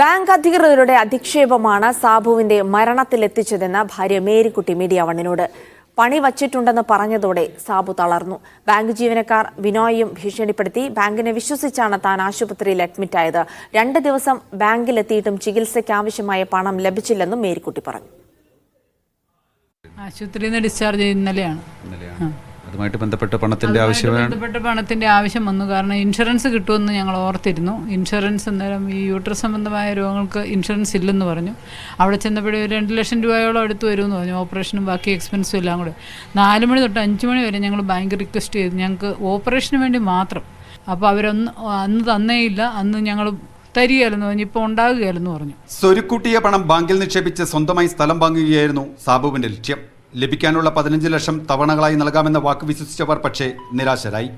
Bank അധികൃതരുടെ അധിക്ഷേപമാണ് സാബുവിന്റെ മരണത്തിലെത്തിച്ചതെന്ന് ഭാര്യ Marykutty media വണ്ണിനോട്. പണി വച്ചിട്ടുണ്ടെന്ന് പറഞ്ഞതോടെ സാബു തളർന്നു. ബാങ്ക് ജീവനക്കാർ വിനോയും ഭീഷണിപ്പെടുത്തി ബാങ്കിനെ വിശ്വസിച്ചാണ് താൻ ആശുപത്രിയിൽ അഡ്മിറ്റായത്. രണ്ട് ദിവസം ബാങ്കിലെത്തിയിട്ടും ചികിത്സയ്ക്ക് ആവശ്യമായ പണം ലഭിച്ചില്ലെന്നും മേരിക്കുട്ടി പറഞ്ഞു. ആശുപത്രിയിൽ നിന്ന് ഡിസ്ചാർജ് ഇന്നലെയാണ്. അതുമായിട്ട് ബന്ധപ്പെട്ട് പണത്തിന്റെ ആവശ്യം ആവശ്യമാണ് ബന്ധപ്പെട്ട പണത്തിന്റെ ആവശ്യം വന്നു. കാരണം ഇൻഷുറൻസ് കിട്ടുമെന്ന് ഞങ്ങൾ ഓർത്തിരുന്നു. ഇൻഷുറൻസ് അന്നേരം ഈ യൂട്രസ് സംബന്ധമായ രോഗങ്ങൾക്ക് ഇൻഷുറൻസ് ഇല്ലെന്ന് പറഞ്ഞു. അവിടെ ചെന്നപ്പോഴേ ഒരു രണ്ട് ലക്ഷം രൂപയോളം അടുത്ത് വരുമെന്ന് പറഞ്ഞു. ഓപ്പറേഷനും ബാക്കി എക്സ്പെൻസും എല്ലാം കൂടെ. നാല് മണി തൊട്ട് അഞ്ച് മണി വരെ ഞങ്ങൾ ബാങ്ക് റിക്വസ്റ്റ് ചെയ്തു. ഞങ്ങൾക്ക് ഓപ്പറേഷന് വേണ്ടി മാത്രം. അപ്പോൾ അവരൊന്ന് അന്ന് തന്നേയില്ല. അന്ന് ഞങ്ങൾ തരികയല്ലെന്ന് പറഞ്ഞു ഇപ്പോൾ ഉണ്ടാകുകയല്ലെന്ന് പറഞ്ഞു. സ്വരുക്കൂട്ടിയ പണം ബാങ്കിൽ നിക്ഷേപിച്ച് സ്വന്തമായി സ്ഥലം വാങ്ങുകയായിരുന്നു സാബുവിന്റെ ലക്ഷ്യം. ലഭിക്കാനുള്ള പതിനഞ്ച് ലക്ഷം തവണകളായി നൽകാമെന്ന വാക്ക് വിശ്വസിച്ചവർ പക്ഷേ നിരാശരായി.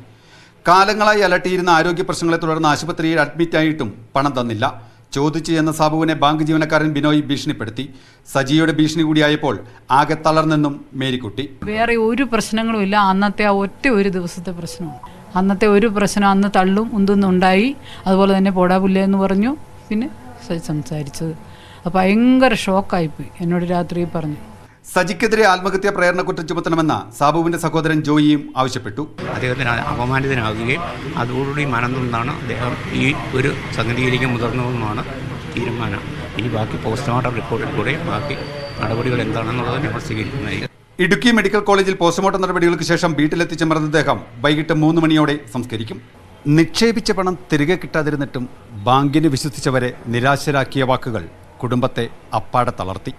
കാലങ്ങളായി അലട്ടിയിരുന്ന ആരോഗ്യ പ്രശ്നങ്ങളെ തുടർന്ന് ആശുപത്രിയിൽ അഡ്മിറ്റായിട്ടും പണം തന്നില്ല. ചോദിച്ചു എന്ന സാബുവിനെ ബാങ്ക് ജീവനക്കാരൻ ബിനോയ് ഭീഷണിപ്പെടുത്തി. സജിയുടെ ഭീഷണി കൂടിയായപ്പോൾ ആകെ തളർന്നെന്നും മേരിക്കുട്ടി. വേറെ ഒരു പ്രശ്നങ്ങളുമില്ല അന്നത്തെ ആ ഒറ്റ ഒരു ദിവസത്തെ പ്രശ്നമാണ്. അന്നത്തെ ഒരു പ്രശ്നം അന്ന് തള്ളും ഉണ്ടെന്നുണ്ടായി അതുപോലെ തന്നെ പോടാപുല്ല എന്ന് പറഞ്ഞു. പിന്നെ സംസാരിച്ചത്. ഭയങ്കര ഷോക്കായിപ്പോയി എന്നോട് രാത്രി പറഞ്ഞു. സജിക്കെതിരെ ആത്മഹത്യാ പ്രേരണ കുറ്റം ചുമത്തണമെന്ന സാബുവിന്റെ സഹോദരൻ ജോയിയും ആവശ്യപ്പെട്ടു. അദ്ദേഹത്തിന് അപമാനിതനാകുകയും അതോടുകൂടി മനംനൊന്നാണ് അദ്ദേഹം ഈ ഒരു സംഗതിയിലേക്ക് മുതിർന്നതെന്നാണ് തീരുമാനം. ഇനി ബാക്കി പോസ്റ്റ്മോർട്ടം റിപ്പോർട്ടിൽ കൂടെ ബാക്കി നടപടികൾ എന്താണെന്നുള്ളത് ഞങ്ങൾ സ്വീകരിക്കുന്നതായിരിക്കും. ഇടുക്കി മെഡിക്കൽ കോളേജിൽ പോസ്റ്റ്മോർട്ടം നടപടികൾക്ക് ശേഷം വീട്ടിലെത്തിച്ച മൃതദേഹം വൈകിട്ട് മൂന്ന് മണിയോടെ സംസ്കരിക്കും. നിക്ഷേപിച്ച പണം തിരികെ കിട്ടാതിരുന്നിട്ടും ബാങ്കിന് വിശ്വസിച്ചവരെ നിരാശരാക്കിയ വാക്കുകൾ കുടുംബത്തെ അപ്പാടെ തളർത്തി.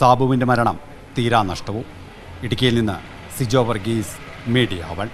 സാബുവിന്റെ മരണം തീരാ നഷ്ടവും. ഇടുക്കിയിൽ നിന്ന് സിജോ വർഗീസ് മീഡിയ വൺ